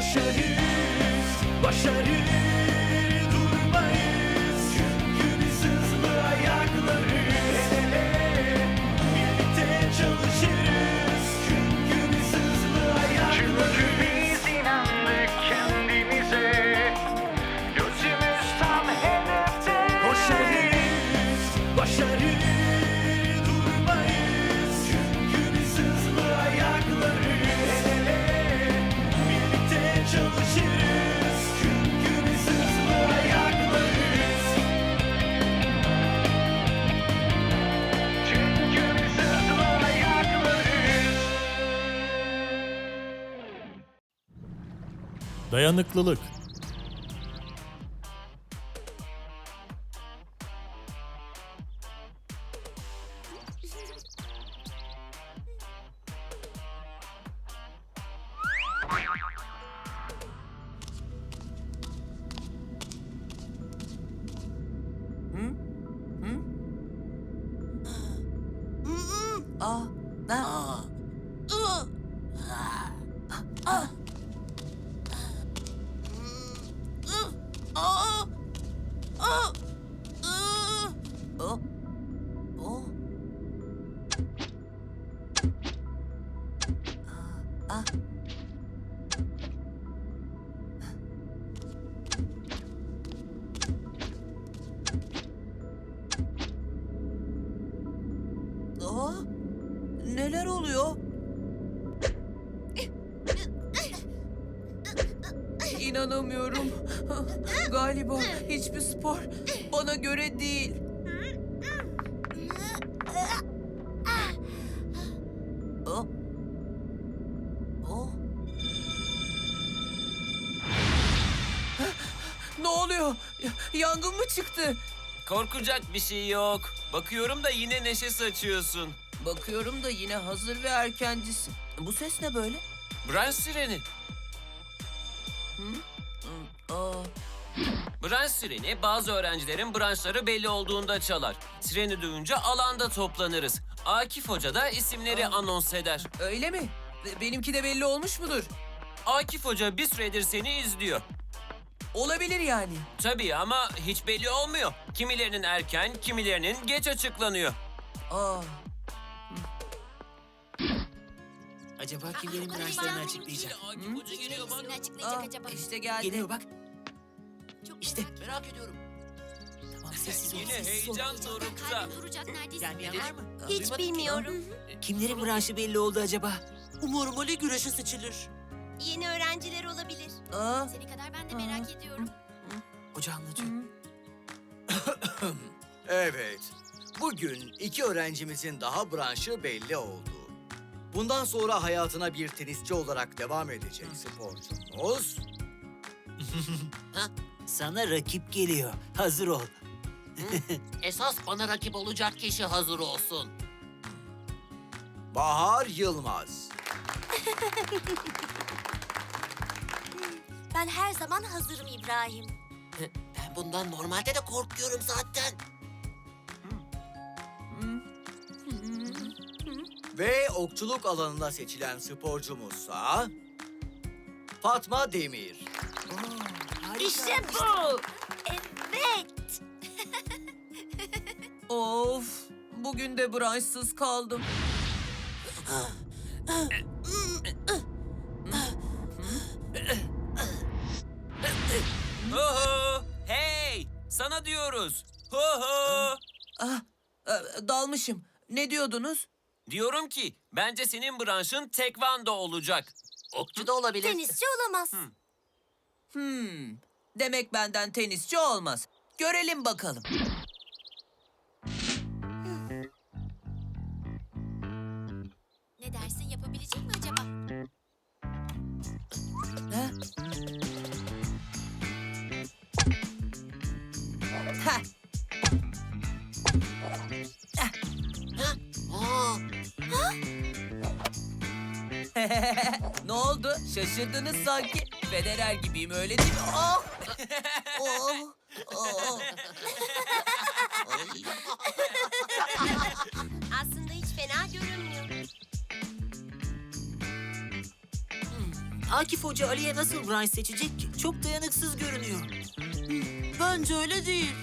Koşarız, başarı Dayanıklılık. Aa, neler oluyor? İnanamıyorum. Galiba hiçbir spor bana göre değil. Ne oluyor? Ya- Yangın mı çıktı? Korkacak bir şey yok. Bakıyorum da yine neşe saçıyorsun. Bakıyorum da yine hazır ve erkencisin. Bu ses ne böyle? Branş sireni. Aa, Branş sireni bazı öğrencilerin branşları belli olduğunda çalar. Sireni duyunca alanda toplanırız. Akif Hoca da isimleri anons eder. öyle mi? Be- Benimki de belli olmuş mudur? Akif Hoca bir süredir seni izliyor. Olabilir yani. Tabii ama hiç belli olmuyor. Kimilerinin erken, kimilerinin geç açıklanıyor. Aa, Acaba kimlerin branşlarını açıklayacak? Akif Hoca geliyor bak. Hangisini açıklayacak aa, acaba? işte geldi. Geliyor bak. Çok İşte. merak ediyorum. Tamam sessiz ol. Yine sessiz ol. heyecan dorukta. Kalbim duracak neredeyse. Gelmeyen var mı? Hiç Duymadım ki. bilmiyorum. Kimlerin branşı belli oldu acaba? Umarım Ali güreşe seçilir. Yeni öğrenciler olabilir. Aa, Seni kadar ben de merak ediyorum. Hoca anlatıyor. Evet. Bugün iki öğrencimizin daha branşı belli oldu. Bundan sonra hayatına bir tenisçi olarak devam edecek sporcumuz Sana rakip geliyor. Hazır ol. Esas bana rakip olacak kişi hazır olsun. Bahar Yılmaz. Ben her zaman hazırım İbrahim. Ben bundan normalde de korkuyorum zaten. Ve okçuluk alanına seçilen sporcumuzsa Fatma Demir. İşte bu. Evet. of. Bugün de branşsız kaldım. Sana diyoruz. Ho ho! Ah, e, dalmışım. Ne diyordunuz? Diyorum ki bence senin branşın tekvando olacak. Okçu da olabilir. Tenisçi olamaz. Hmm. Demek benden tenisçi olmaz. Görelim bakalım. Ne dersin yapabilecek mi acaba? ne oldu? Şaşırdınız sanki. Federer gibiyim öyle değil mi? Oh! oh! Oh! Aslında hiç fena görünmüyor. Akif Hoca Ali'ye nasıl branş seçecek ki? Çok dayanıksız görünüyor. Bence öyle değil.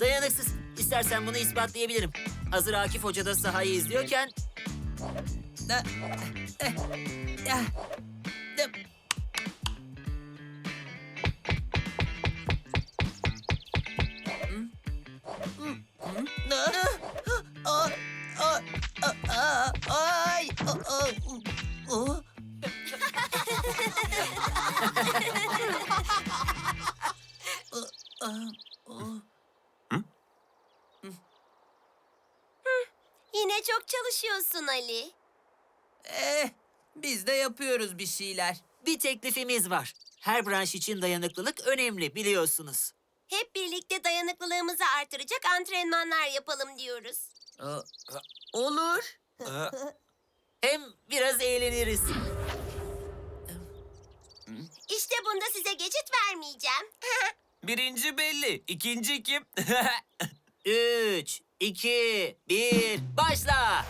Dayanıksız. İstersen bunu ispatlayabilirim. Hazır Akif Hoca da sahayı izliyorken... Da- eh, eh, de- Hmm? Hmm, hmm, ah, ah, ah, ah, ah, ay, ah, ah, oh. Ah, ah, oh. Yine çok çalışıyorsun Ali. Eh, biz de yapıyoruz bir şeyler. Bir teklifimiz var. Her branş için dayanıklılık önemli biliyorsunuz. Hep birlikte dayanıklılığımızı artıracak antrenmanlar yapalım diyoruz. Aa, Olur. Hem biraz eğleniriz. İşte bunda size geçit vermeyeceğim. Birinci belli. İkinci kim? Üç, iki, bir, başla!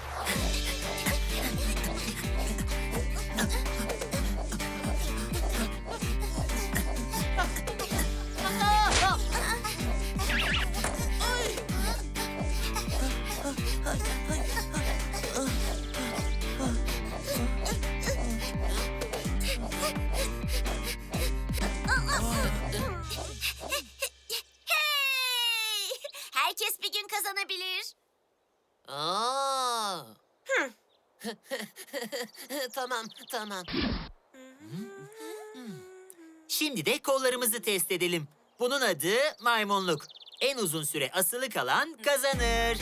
Tamam, tamam. Şimdi de kollarımızı test edelim. Bunun adı maymunluk. En uzun süre asılı kalan kazanır.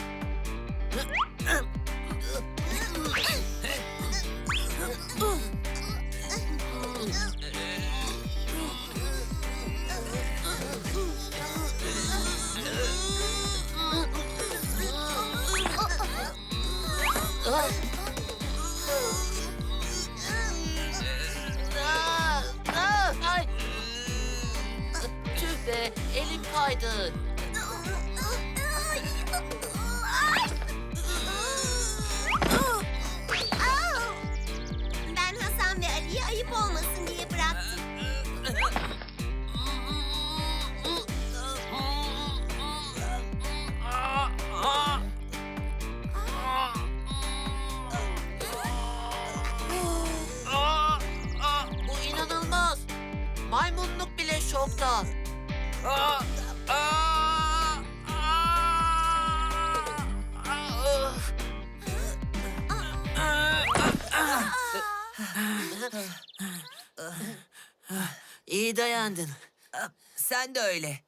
Maymunluk bile şokta. İyi dayandın. Sen de öyle.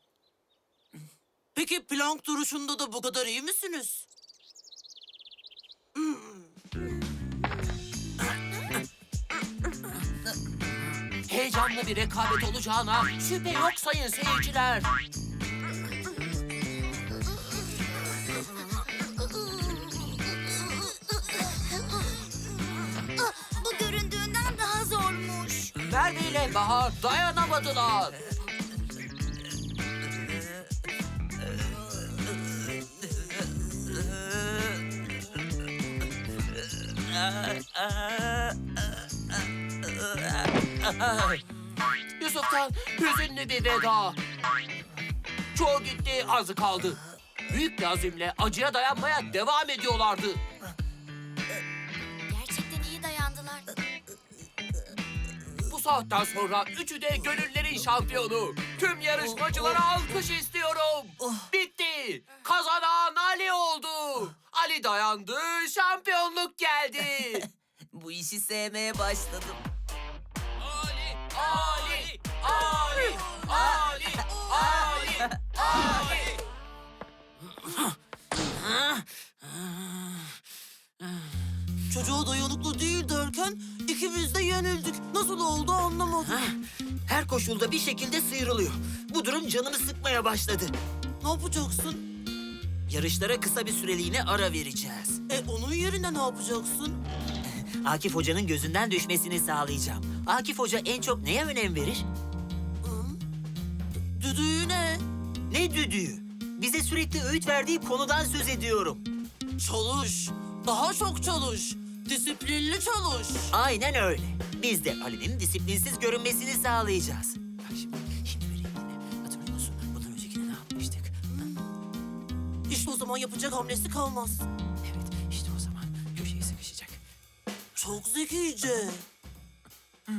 Peki plank duruşunda da bu kadar iyi misiniz? Heyecanlı bir rekabet olacağına şüphe yok sayın seyirciler. Bu göründüğünden daha zormuş. Merve ile Bahar dayanamadılar. Yusuf'tan hüzünlü bir veda. Çoğu gitti, azı kaldı. Büyük bir azimle acıya dayanmaya devam ediyorlardı. Gerçekten iyi dayandılar. Bu saatten sonra üçü de gönüllerin şampiyonu. Tüm yarışmacılara alkış istiyorum. Bitti. Kazanan Ali oldu. Ali dayandı, şampiyonluk geldi. Bu işi sevmeye başladım. Ali, Ali, Ali, Ali. Çocuğa dayanıklı değil derken ikimiz de yenildik. Nasıl oldu anlamadım. Her koşulda bir şekilde sıyrılıyor. Bu durum canımı sıkmaya başladı. Ne yapacaksın? Yarışlara kısa bir süreliğine ara vereceğiz. E onun yerine ne yapacaksın? Akif Hoca'nın gözünden düşmesini sağlayacağım. Akif Hoca en çok neye önem verir? Düdüğü ne? Ne düdüğü? Bize sürekli öğüt verdiği konudan söz ediyorum. Çalış. Daha çok çalış. Disiplinli çalış. Aynen öyle. Biz de Ali'nin disiplinsiz görünmesini sağlayacağız. Bak şimdi, şimdi vereyim yine. Hatırlıyor musun? Bundan öncekinde ne yapmıştık? İşte o zaman yapacak hamlesi kalmaz. Evet, işte o zaman köşeye sıkışacak. Çok zekice. Hmm,